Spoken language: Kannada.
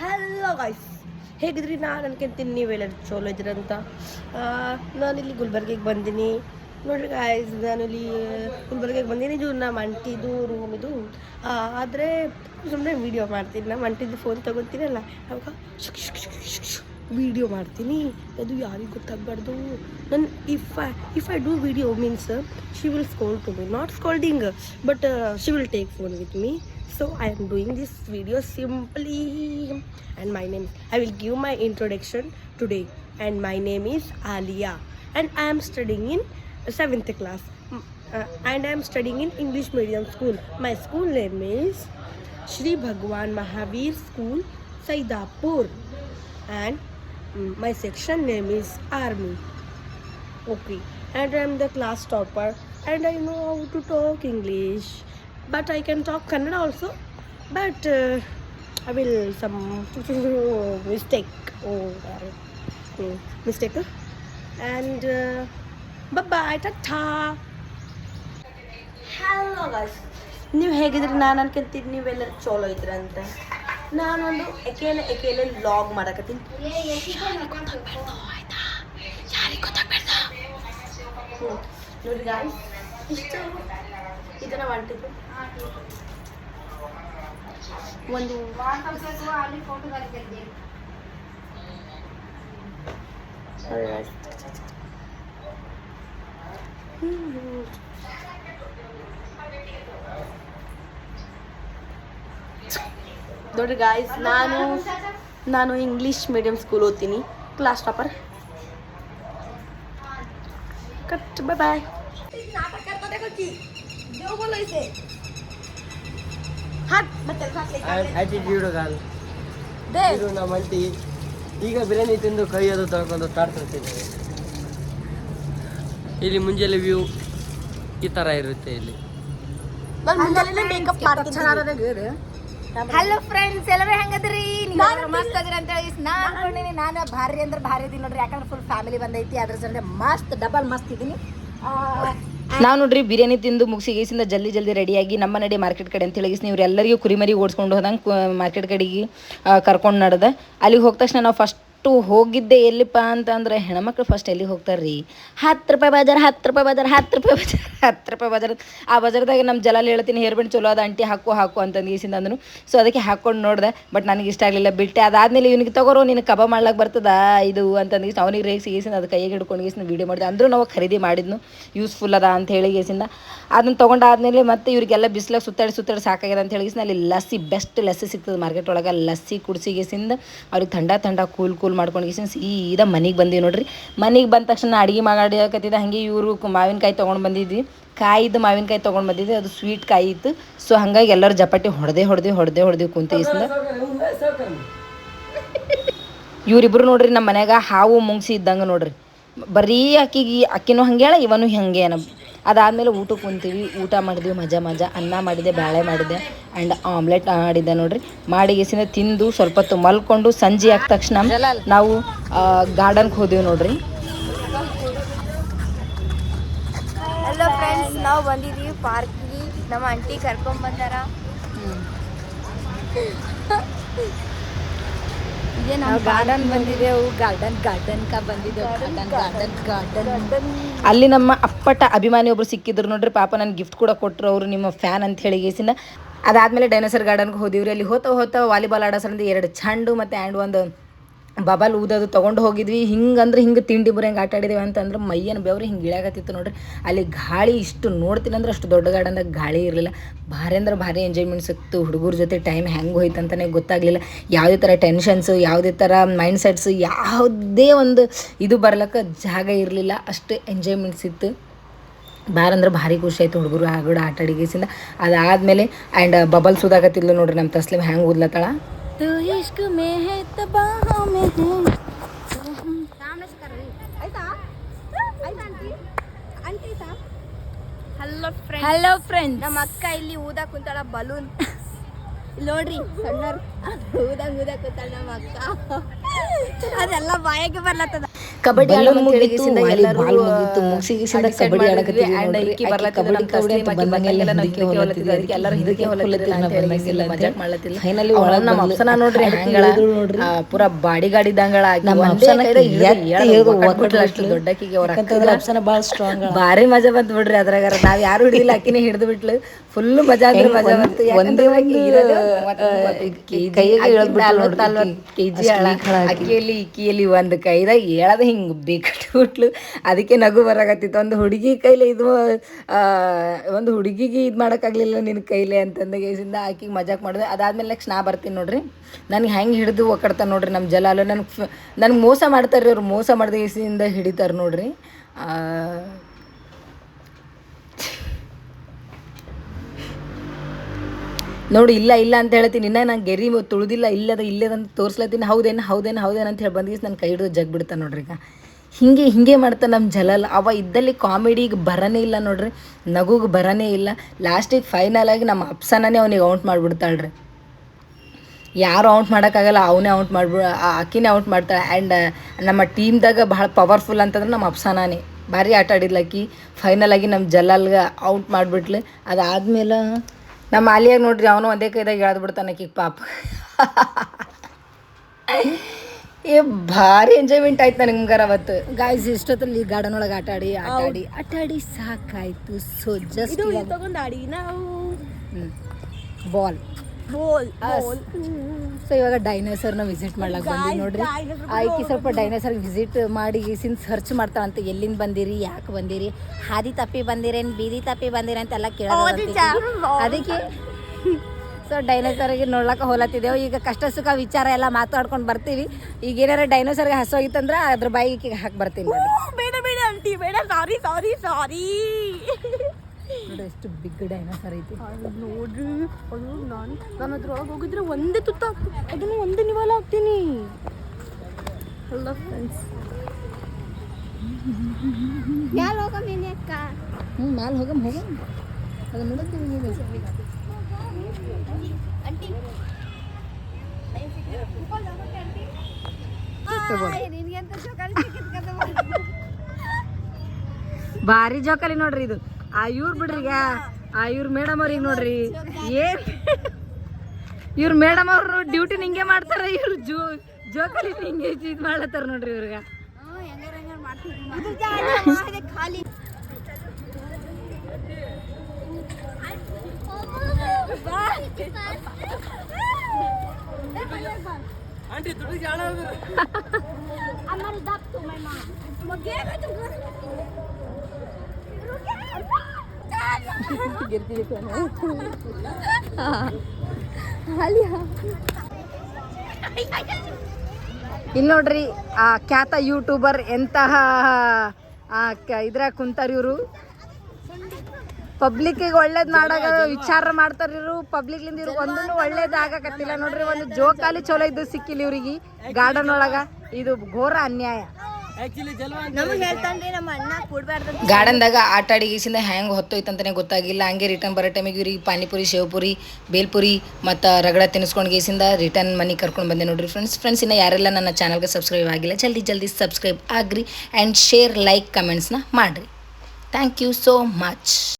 Hello guys ಹೇಗಿದ್ರಿ? ನಾನು ಅನ್ಕೊಂತೀನಿ ನೀವೆಲ್ಲರೂ ಚಲೋ ಇದ್ರಂತ ನಾನು ಇಲ್ಲಿ ಗುಲ್ಬರ್ಗಿಗೆ ಬಂದೀನಿ. ನೋಡ್ರಿ ಗಾಯ್ಸ್ ನಾನು ಇಲ್ಲಿ ಗುಲ್ಬರ್ಗಿಗೆ ಬಂದೀನಿ. ಇದು ನಮ್ಮ ಅಂಟಿದು ರೂಮ್ ಇದು. ಆದರೆ ಸುಮ್ಮನೆ ವೀಡಿಯೋ ಮಾಡ್ತೀನಿ. ನಮ್ಮ ಅಂಟಿದ್ದು ಫೋನ್ ತೊಗೊತೀನಲ್ಲ, ಅವಾಗ ವಿಡಿಯೋ ಮಾಡ್ತೀನಿ. ಅದು ಯಾರಿಗೂ ಗೊತ್ತಾಗಬಾರ್ದು. ನನ್ನ if I if I do video means she will scold to me not scolding but she will take phone with me so i am doing this video simply and my name i will give my introduction today. And my name is alia and i am studying in 7th class. Uh, and i am studying in english medium school. My school name is shri bhagwan mahavir school saidapur. And mm, my section name is army. Okay. And i am the class topper and i know how to talk english but i can talk kannada also but uh, i will some mistake oh uh, mm, mistake and uh, bye bye tata hello guys ನೀವು ಹೇಗಿದ್ರೆ ನಾನು ಅನ್ಕೊಂತೀನಿ ನೀವೆಲ್ಲರೂ ಚಲೋ ಇದ್ರ ಅಂತ ನಾನೊಂದು ಎಕೆಲೆ ಎಕೆಲೆ ಲಾಗ್ ಮಾಡಕತ್ತೀನಿ ನೋಡಿ ಗಾಯ್ಸ್ ಇಷ್ಟು ಇದನ್ನ ಮಾಡ್ತಿದ್ರು. ಒಂದು. ನೋಡ್ರಿ ಗಾಯ್ಸ್ ನಾನು ನಾನು ಇಂಗ್ಲೀಷ್ ಮೀಡಿಯಂ ಸ್ಕೂಲ್ ಓದ್ತೀನಿ. Class topper cut boy boy attitude girl ಇದು ನಮ್ಮ ಅಂಟಿ ಈಗ ಬಿರಿಯಾನಿ ತಿಂದು ಕೈ ಅದು ತೊಳ್ಕೊಂಡು ತಾಡ್ತಿರ್ತಿದ್ದೇವೆ ಇಲ್ಲಿ ಮುಂಜಾನೆ ವ್ಯೂ ಈ ಥರ ಇರುತ್ತೆ ಇಲ್ಲಿ. ಹಲೋ ಫ್ರೆಂಡ್ಸ್ ಎಲ್ಲರೂ ಹೆಂಗದ್ರಿ? ನೀವು ಮಸ್ತ್ ಅದ್ರಿ ಅಂತ ಹೇಳಿ ನಾನು ಅನ್ಕೊಂಡಿನಿ ನಾನು ಭಾರಿ ಅಂದ್ರೆ ಭಾರಿ ಇದೀನಿ ನೋಡ್ರಿ. ಯಾಕಂದ್ರೆ ಫುಲ್ ಫ್ಯಾಮಿಲಿ ಬಂದೈತಿ. ಅದ್ರ ಜೊತೆ ಮಸ್ತ್ ಡಬಲ್ ಮಸ್ತ್ ಇದೀನಿ ನಾವು ನೋಡ್ರಿ ಬಿರಿಯಾನಿ ತಿಂದು ಮುಗಿಸಿ ಗೇಸಿಂದ ಜಲ್ದಿ ಜಲ್ದಿ ರೆಡಿಯಾಗಿ ನಮ್ಮ ನಡಿ ಮಾರ್ಕೆಟ್ ಕಡೆ ಅಂತ ಹೇಳಿ ನೀವು ಎಲ್ಲರಿಗೂ ಕುರಿಮರಿ ಓಡಿಸ್ಕೊಂಡು ಹೋದಂಗೆ ಮಾರ್ಕೆಟ್ ಕಡೆಗೆ ಕರ್ಕೊಂಡು ನಡೆದ. ಅಲ್ಲಿಗೆ ಹೋದ ತಕ್ಷಣ ನಾವು ಫಸ್ಟು ಹೋಗಿದ್ದೆ ಎಲ್ಲಿಪ್ಪ ಅಂತಂದ್ರೆ ಹೆಣ್ಮಕ್ಳು ಫಸ್ಟ್ ಎಲ್ಲಿಗೆ ಹೋಗ್ತಾರೆ ರೀ ಹತ್ತು ರೂಪಾಯಿ ಬಜಾರ್, ಹತ್ತು ರೂಪಾಯಿ ಬಜಾರ್, ಹತ್ತು ರೂಪಾಯಿ ಬಜಾರ್, ಹತ್ತು ರೂಪಾಯಿ ಬಜಾರ್. ಆ ಬಜಾರ್ದಾಗ ನಮ್ಮ ಜಲಾಲ್ ಹೇಳ್ತೀನಿ ಹೇರ್ ಚಲೋ ಅದ, ಅಂಟಿ ಹಾಕು ಹಾಕು ಅಂತಂದು ಈಸಿಂದ ಅಂದನು. ಸೊ ಅದಕ್ಕೆ ಹಾಕ್ಕೊಂಡು ನೋಡಿದೆ ಬಟ್ ನನಗೆ ಇಷ್ಟ ಆಗಲಿಲ್ಲ, ಬಿಟ್ಟೆ. ಅದಾದ್ಮೇಲೆ ಇವನಿಗೆ, ತಗೋರು, ನಿನಗೆ ಕಬ ಮಾಡ್ಲಕ್ಕೆ ಬರ್ತದ? ಇದು ಅಂತಂದು ಅವನಿಗೆ ರೇಗಿಸಿ ಗೀಸಿಂದ ಅದು ಕೈಗೆ ಹಿಡ್ಕೊಂಡು ಗೀಸಿಂದ ವೀಡಿಯೋ ಮಾಡಿದೆ. ಅಂದರೂ ನಾವು ಖರೀದಿ ಮಾಡಿದ್ನು. ಯೂಸ್ಫುಲ್ ಅದ, ಅಂತ ಹೇಳಿ ಗೀಸಿಂದ. ಅದನ್ನ ತೊಗೊಂಡಾದ್ಮೇಲೆ ಮತ್ತೆ ಇವರಿಗೆಲ್ಲ ಬಿಸಿಲಾಗ ಸುತ್ತಾಡಿ ಸುತ್ತಾಡಿ ಸಾಕಾಗ್ಯದ ಅಂತ ಹೇಳಿ ಅಲ್ಲಿ ಲಸ್ಸಿ, ಬೆಸ್ಟ್ ಲಸ್ಸಿ ಸಿಗ್ತದೆ ಮಾರ್ಕೆಟ್ ಒಳಗೆ. ಲಸ್ಸಿ, ಕುಡಿಸಿ ಗೀಸಿಂದ ಅವ್ರಿಗೆ ಥಂಡ ಥಂಡ, ಕೂಲ್ ಕೂಲ್ ಮಾಡ್ಕೊಂಡು ಈ ಸೀದಾ ಮನೆಗೆ ಬಂದೀವಿ ನೋಡ್ರಿ. ಮನೆಗೆ ಬಂದ ತಕ್ಷಣ ಅಡುಗೆ ಮಾಡಕತ್ತಿದ್ದ ಹಾಗೆ ಇವರು ಮಾವಿನಕಾಯಿ ತೊಗೊಂಡು ಬಂದಿದ್ವಿ. ಕಾಯಿದ್ದು ಮಾವಿನಕಾಯಿ ತೊಗೊಂಡು ಬಂದಿದ್ವಿ. ಅದು ಸ್ವೀಟ್ ಕಾಯಿ ಇತ್ತು. ಸೊ ಹಂಗಾಗಿ ಎಲ್ಲರೂ ಜಪಾಟಿ ಹೊಡೆದೇ ಹೊಡೆದು ಹೊಡೆದೇ ಹೊಡೆದು ಕುಂತ ಗೀಸಿಂದ ಇವರಿಬ್ರು ನೋಡ್ರಿ ನಮ್ಮ ಮನ್ಯಾಗ ಹಾವು ಮುಂಗ್ಸಿ ಇದ್ದಂಗೆ ನೋಡ್ರಿ. ಬರೀ ಅಕ್ಕಿಗೆ ಅಕ್ಕಿನೂ ಹಂಗೇಳ ಇವನು ಹಂಗೆ ಅನ ಅದಾದಮೇಲೆ ಊಟಕ್ಕೆ ಕುಂತೀವಿ. ಊಟ ಮಾಡಿದ್ವಿ ಮಜಾ ಮಜಾ. ಅನ್ನ ಮಾಡಿದೆ ಬಾಳೆ ಮಾಡಿದೆ ಆ್ಯಂಡ್ ಆಮ್ಲೆಟ್ ಮಾಡಿದ್ದೆ ನೋಡ್ರಿ. ಮಾಡಿ ಗೆಸಿಂದ ತಿಂದು ಸ್ವಲ್ಪ ಹೊತ್ತು ಮಲ್ಕೊಂಡು ಸಂಜೆ ಆದ ತಕ್ಷಣ ನಾವು ಗಾರ್ಡನ್ಗೆ ಹೋದೆವು ನೋಡ್ರಿ. ಹಲೋ ಫ್ರೆಂಡ್ಸ್ ನಾವು ಬಂದಿದ್ದೀವಿ ಪಾರ್ಕ್ಗೆ. ನಮ್ಮ ಆಂಟಿ ಕರ್ಕೊಂಡ್ ಬಂದಾರ. ಇದೇ ನಮ್ಮ ಗಾರ್ಡನ್ ಬಂದಿದ್ದೆವು ಗಾರ್ಡನ್ ಗಾರ್ಡನ್ ಕ ಬಂದಿದ್ದೆವು ಗಾರ್ಡನ್ ಗಾರ್ಡನ್ ಗಾರ್ಡನ್ ಅಲ್ಲಿ ನಮ್ಮ ಅಪ್ಪಟ ಅಭಿಮಾನಿ ಒಬ್ರು ಸಿಕ್ಕಿದ್ರು ನೋಡ್ರಿ ಪಾಪ ನನ್ ಗಿಫ್ಟ್ ಕೂಡ ಕೊಟ್ಟರು ಅವರು ನಿಮ್ಮ ಫ್ಯಾನ್ ಅಂತ ಹೇಳಿ ಗೇಸಿಂದ ಅದಾದ್ಮೇಲೆ ಡೈನೋಸರ್ ಗಾರ್ಡನ್ಗೆ ಹೋದಿವ್ರಿ. ಅಲ್ಲಿ ಹೋತ ಹೋತ ವಾಲಿಬಾಲ್ ಆಡೋ ಎರಡು ಚಂಡು ಮತ್ತೆ ಆ್ಯಂಡ್ ಒಂದು ಬಬಲ್ ಊದೋದು ತೊಗೊಂಡು ಹೋಗಿದ್ವಿ. ಹಿಂಗಂದ್ರೆ ಹಿಂಗೆ ತಿಂಡಿ ಬರೋ ಹೆಂಗೆ ಆಟ ಆಡಿದೇವೆ ಅಂತಂದ್ರೆ ಮೈಯನ್ನು ಬೆವ್ರು ಹಿಂಗೆ ಇಳಿಯಾಗತ್ತಿತ್ತು ನೋಡ್ರಿ. ಅಲ್ಲಿ ಗಾಳಿ ಇಷ್ಟು ನೋಡ್ತೀನಿ ಅಂದ್ರೆ ಅಷ್ಟು ದೊಡ್ಡ ಗಾರ್ಡನ್ದಾಗ ಗಾಳಿ ಇರಲಿಲ್ಲ. ಭಾರಿ ಅಂದ್ರೆ ಭಾರಿ ಎಂಜಾಯ್ಮೆಂಟ್ ಸಿಕ್ತು. ಹುಡುಗರ ಜೊತೆ ಟೈಮ್ ಹೆಂಗೆ ಹೋಯ್ತು ಅಂತಲೇ ಗೊತ್ತಾಗಲಿಲ್ಲ. ಯಾವುದೇ ಥರ ಟೆನ್ಷನ್ಸು ಯಾವುದೇ ಥರ ಮೈಂಡ್ ಸೆಟ್ಸು ಯಾವುದೇ ಒಂದು ಇದು ಬರ್ಲಿಕ್ಕೆ ಜಾಗ ಇರಲಿಲ್ಲ. ಅಷ್ಟು ಎಂಜಾಯ್ಮೆಂಟ್ಸ್ ಇತ್ತು ಭಾರ ಅಂದ್ರೆ ಭಾರಿ ಖುಷಿ ಆಯ್ತು ಹುಡುಗರು ಆಗೋಡ ಆಟ ಅಡಿಗೆಸಿಂದ ಅದಾದಮೇಲೆ ಆ್ಯಂಡ್ ಬಬಲ್ ಉದಾಗತ್ತಿಲ್ಲ ನೋಡ್ರಿ ನಮ್ಮ ತಸ್ಲಿಮ್ ಹೆಂಗೆ ಓದ್ಲತ್ತಾಳ ಹಲೋ ಫ್ರೆಂಡ್ ಹಲೋ ಫ್ರೆಂಡ್ ನಮ್ಮ ಅಕ್ಕ ಇಲ್ಲಿ ಊದ ಕುಂತಾಳ ಬಲೂನ್. ನೋಡ್ರಿ ಸಣ್ಣ ಊದಾಗ ಊದ ಕುಂತಾಳ ನಮ್ಮ ಅಕ್ಕ. ಅದೆಲ್ಲ ಬಾಯಾಗೆ ಬರ್ಲತ್ತದ. ಕಬಡ್ಡಿ ಆಡೋಣ ವಾಲಿಬಾಲ್ ಎಲ್ಲರೂ, ಮುಗೀತು, ಆ, ಕಬಡ್ಡಿ ಆಡಕತ್ತಿ ಆಡಕತ್ತೀವಿ. ಈಕಿ ಆಕಿ ಬರ್ಲತ್ತಿಲ್ಲ, ಕಬಡ್ಡಿ ಬಂದಂಗೆಲ್ಲ ಹಿಂದಕ್ಕೆ ಹೊಲತ್ತಿದ್ರು, ಅದಕ್ಕೆ ಎಲ್ಲರೂ ಹೊಲತ್ತಿದ್ರು, ಹೊಲತ್ತಿಲ್ಲ ಅಂತ ಹೇಳಿ ಮಜಾಕ್ ಮಾಡ್ಲತ್ತಿಲ್ಲ ಫೈನಲಿ ಒಳ ನಮ್ಮ. ಅಪ್ಸನ ನೋಡ್ರಿ ಹೆಂಗಳ. ಪೂರ ಬಾಡಿ ಗಾಡಿ ದಂಗಳ ನಮ್ಮ ಅಪ್ಸನ ಒಕ್ಕಟ್ಬಿಟ್ಲು. ಅಷ್ಟು ದೊಡ್ಡಕ್ಕಿಗೆ ಅವ್ರ ಅಪ್ಸನ ಭಾಳ ಸ್ಟ್ರಾಂಗ್ ಭಾರಿ ಮಜಾ ಬಂತು ಬಿಡ್ರಿ ಅದ್ರಾಗ ನಾವ್ ಯಾರು ಹಿಡಿದಿಲ್ಲ ಅಕ್ಕಿನೇ ಹಿಡಿದು ಬಿಟ್ಲು ಫುಲ್ ಮಜಾ ಅಂದ್ರೆ ಮಜಾ ಒಂದ್- ಬಂತು. ಒಂದೇ ಒಂದು, ಕೈಯಾಗ. ಕೆಜಿ. ಅಕ್ಕಿಯಲ್ಲಿ ಇಕ್ಕಿಯಲ್ಲಿ ಒಂದು ಕೈದಾಗ ಹೇಳದ ಹಿಂಗ್ ಹುಟ್ಲು ಅದಕ್ಕೆ ನಗು ಬರಾಕತ್ತಿತ್ತು. ಒಂದು ಹುಡುಗಿ ಕೈಲಿ ಇದು ಒಂದು ಹುಡುಗಿಗೆ ಇದು ಮಾಡೋಕ್ಕಾಗಲಿಲ್ಲ ನಿನ್ನ ಕೈಲಿ ಅಂತಂದ ಗೇಸಿಂದ ಆಕಿಗೆ ಮಜಾಕ್ ಮಾಡಿದೆ. ಅದಾದ್ಮೇಲೆ ನೆಕ್ಸ್ಟ್ ನಾ ಬರ್ತೀನಿ ನೋಡ್ರಿ. ನನಗೆ ಹೆಂಗೆ ಹಿಡಿದು ಒಕ್ಕಡ್ತಾನೆ ನೋಡ್ರಿ ನಮ್ಮ ಜಲಾಲು. ನನಗೆ ನನಗೆ ಮೋಸ ಮಾಡ್ತಾರೆ ಅವ್ರು. ಮೋಸ ಮಾಡಿದ ಗೇಸಿಂದ ಹಿಡಿತಾರೆ ನೋಡ್ರಿ. ನೋಡಿ, ಇಲ್ಲ ಇಲ್ಲ ಅಂತ ಹೇಳ್ತೀನಿ. ಇನ್ನ ನಾನು ಗೆರಿ ತುಳಿದಿಲ್ಲ, ಇಲ್ಲದ ಅಂತ ತೋರಿಸ್ಲತ್ತೀನಿ. ಹೌದೇನು ಹೌದೇನು ಹೌದೇನು ಅಂತ ಹೇಳಿ ಬಂದಿದ್ದು ನನ್ನ ಕೈ ಹಿಡಿದು ಜಗ್ ಬಿಡ್ತಾನೆ ನೋಡ್ರಿ ಈಗ. ಹಿಂಗೆ ಹಿಂಗೆ ಮಾಡ್ತಾನೆ ನಮ್ಮ ಜಲಲ್. ಅವ ಇದ್ದಲ್ಲಿ ಕಾಮಿಡಿಗೆ ಬರನೇ ಇಲ್ಲ ನೋಡ್ರಿ. ನಗುಗೆ ಬರನೇ ಇಲ್ಲ. ಲಾಸ್ಟಿಗೆ ಫೈನಲ್ ಆಗಿ ನಮ್ಮ ಅಪ್ಸನೇ ಅವನಿಗೆ ಔಟ್ ಮಾಡಿಬಿಡ್ತಾಳ್ರಿ. ಯಾರು ಔಟ್ ಮಾಡೋಕ್ಕಾಗಲ್ಲ, ಅವನೇ ಔಟ್ ಮಾಡ್ಬಿಡ ಆಕಿನೇ ಔಟ್ ಮಾಡ್ತಾಳೆ. ಆ್ಯಂಡ್ ನಮ್ಮ ಟೀಮ್ದಾಗ ಭಾಳ ಪವರ್ಫುಲ್ ಅಂತಂದ್ರೆ ನಮ್ಮ ಅಪ್ಸನೇ ಭಾರಿ ಆಟ ಆಡಿದ್ಲು ಆಕಿ ಫೈನಲ್ ಆಗಿ ನಮ್ಮ ಜಲಾಲ್ಗೆ ಔಟ್ ಮಾಡಿಬಿಟ್ಲು. ಅದಾದ್ಮೇಲೆ ನಮ್ಮ ಆಲಿಯಾಗ ನೋಡ್ರಿ ಅವನು ಒಂದೇ ಕೈದಾಗ ಎಳ್ದು ಬಿಡ್ತಾನೆ ಕಿಕ್ ಪಾಪ. ಏ ಭಾರಿ ಎಂಜಾಯ್ಮೆಂಟ್ ಆಯ್ತು ನನಗೆ ಅವತ್ತು. ಗಾಯ್ಸ್ ಇಷ್ಟೊತ್ತಲ್ಲಿ ಗಾರ್ಡನ್ ಒಳಗೆ ಆಟ ಆಡಿ ಆಟ ಆಡಿ ಆಟ ಆಡಿ ಸಾಕಾಯ್ತು. ಸೊ ಜಸ್ಟ್ ತಗೊಂಡು ಆಡಿ ನಾವು. ಬೋಲ್ ಸೊ ಇವಾಗ ಡೈನೋಸರ್ನ ವಿಸಿಟ್ ಮಾಡ್ಲಾಕ್ ಬಂದ್ವಿ ನೋಡ್ರಿ. ಆಯ್ಕೆ ಸ್ವಲ್ಪ ಡೈನೋಸರ್ ವಿಸಿಟ್ ಮಾಡಿ ಸಿನ್ ಸರ್ಚ್ ಮಾಡ್ತಾವಂತ ಎಲ್ಲಿಂದ ಬಂದಿರಿ ಯಾಕೆ ಬಂದಿರಿ ಹಾದಿ ತಪ್ಪಿ ಬಂದಿರೇನು ಬೀದಿ ತಪ್ಪಿ ಬಂದಿರಿ ಅಂತೆಲ್ಲ ಕೇಳೋದು ಅದಕ್ಕೆ ಸೊ ಡೈನೋಸರ್ಗೆ ನೋಡ್ಲಕ್ಕ ಹೋಲತ್ತಿದ್ದೆವು. ಈಗ ಕಷ್ಟ ಸುಖ ವಿಚಾರ ಎಲ್ಲ ಮಾತಾಡ್ಕೊಂಡು ಬರ್ತೀವಿ. ಈಗ ಏನಾರ ಡೈನೋಸರ್ಗೆ ಹಸೋಗಿತ್ತಂದ್ರೆ ಅದ್ರ ಬಾಯಿಗೆ ಹಾಕಿ ಬರ್ತೀನಿ ನೋಡಿ ಬೇಡ ಬೇಡ ಅಂಟಿ ಬೇಡ. ಸಾರಿ ಸಾರಿ ಸಾರಿ ನೋಡಿ ಎಷ್ಟು ಬಿಗ್ ಡೈನೋಸರ್ ಐತಿ. ನೋಡ್ರಿ ಅದು ನಾನು ನಾನು ಅದ್ರೊಳಗೆ ಹೋಗಿದ್ರೆ ಒಂದೇ ತುತ್ತ ಅದನ್ನು ಒಂದೇ ನಿವಾಲ ಹಾಕ್ತೀನಿ. ಅಲ್ಲ ಫ್ರೆಂಡ್ಸ್ ಹ್ಞೂ ಮ್ಯಾಲೆ ಹೋಗಮ್ಮ ಹೋಗಮ್ ಅದು ನೋಡುತ್ತೀವಿ ನೀವು ಭಾರಿ ಜೋಕಾಲಿ ನೋಡ್ರಿ ಇದು. ಆ ಇವ್ರು ಬಿಡ್ರಿ ಈಗ ಆ ಇವ್ರ ಮೇಡಮ್ ಅವ್ರಿಗೆ ನೋಡ್ರಿ. ಏನ್? ಇವ್ರ ಮೇಡಮ್ ಅವ್ರು ಡ್ಯೂಟಿ ಹಿಂಗೆ ಮಾಡ್ತಾರ ಇವ್ರು ಜೋ ಜೋಕಲಿ ಹಿಂಗೆ ಇದು ಮಾಡ್ಲತ್ತಾರ ನೋಡ್ರಿ ಇವ್ರಿಗೆ. ಖಾಲಿ ಇಲ್ಲಿ ನೋಡ್ರಿ, ಆ ಖ್ಯಾತ ಯೂಟ್ಯೂಬರ್ ಎಂತಹ ಇದ್ರಾಗ ಕುಂತಾರ ಇವರು? ಪಬ್ಲಿಕ್ಕಿಗೆ ಒಳ್ಳೇದು ಮಾಡಾಗ ವಿಚಾರ ಮಾಡ್ತಾರ ಇವರು. ಪಬ್ಲಿಕ್ಲಿಂದ ಇವ್ರಿಗೆ ಒಳ್ಳೇದ್ ಆಗಕತ್ತಿಲ್ಲ. ನೋಡ್ರಿ, ಒಂದು ಜೋಕಾಲಿ ಚಲೋ ಇದ್ದು ಸಿಕ್ಕಿಲ್ಲ ಇವ್ರಿಗೆ. ಗಾರ್ಡನ್ ಒಳಗ. ಇದು ಘೋರ ಅನ್ಯಾಯ. ನಮಗೆ ಹೇಳ್ತಾನ್ರಿ ನಮ್ಮ ಅಣ್ಣ ಕೊಡ್ಬಾರ್ದು ಗಾರ್ಡನ್ದಾಗ ಆಟ ಆಡಿಗಿಸಿಂದ ಹೆಂಗೆ ಹೊತ್ತೋಯ್ತಂತಾನೆ ಗೊತ್ತಾಗಿಲ್ಲ. ಹಂಗೆ ರಿಟರ್ನ್ ಬರೋ ಟೈಮಿಗೆ ಇವ್ರಿಗೆ ಪಾನಿಪುರಿ ಶೇವ್ಪುರಿ ಬೇಲ್ಪುರಿ ಮತ್ತು ರಗಡ ತಿನ್ನಿಸ್ಕೊಂಡು ಗೇಸಿಂದ ರಿಟರ್ನ್ ಮನೆಗೆ ಕರ್ಕೊಂಡು ಬಂದೆ ನೋಡ್ರಿ ಫ್ರೆಂಡ್ಸ್ ಫ್ರೆಂಡ್ಸ್ ಇನ್ನು ಯಾರೆಲ್ಲ ನನ್ನ ಚಾನಲ್ಗೆ ಸಬ್ಸ್ಕ್ರೈಬ್ ಆಗಿಲ್ಲ ಜಲ್ದಿ ಜಲ್ದಿ ಸಬ್ಸ್ಕ್ರೈಬ್ ಆಗ್ರಿ ಆ್ಯಂಡ್ ಶೇರ್ ಲೈಕ್ ಕಮೆಂಟ್ಸ್ನ ಮಾಡಿರಿ. Thank you so much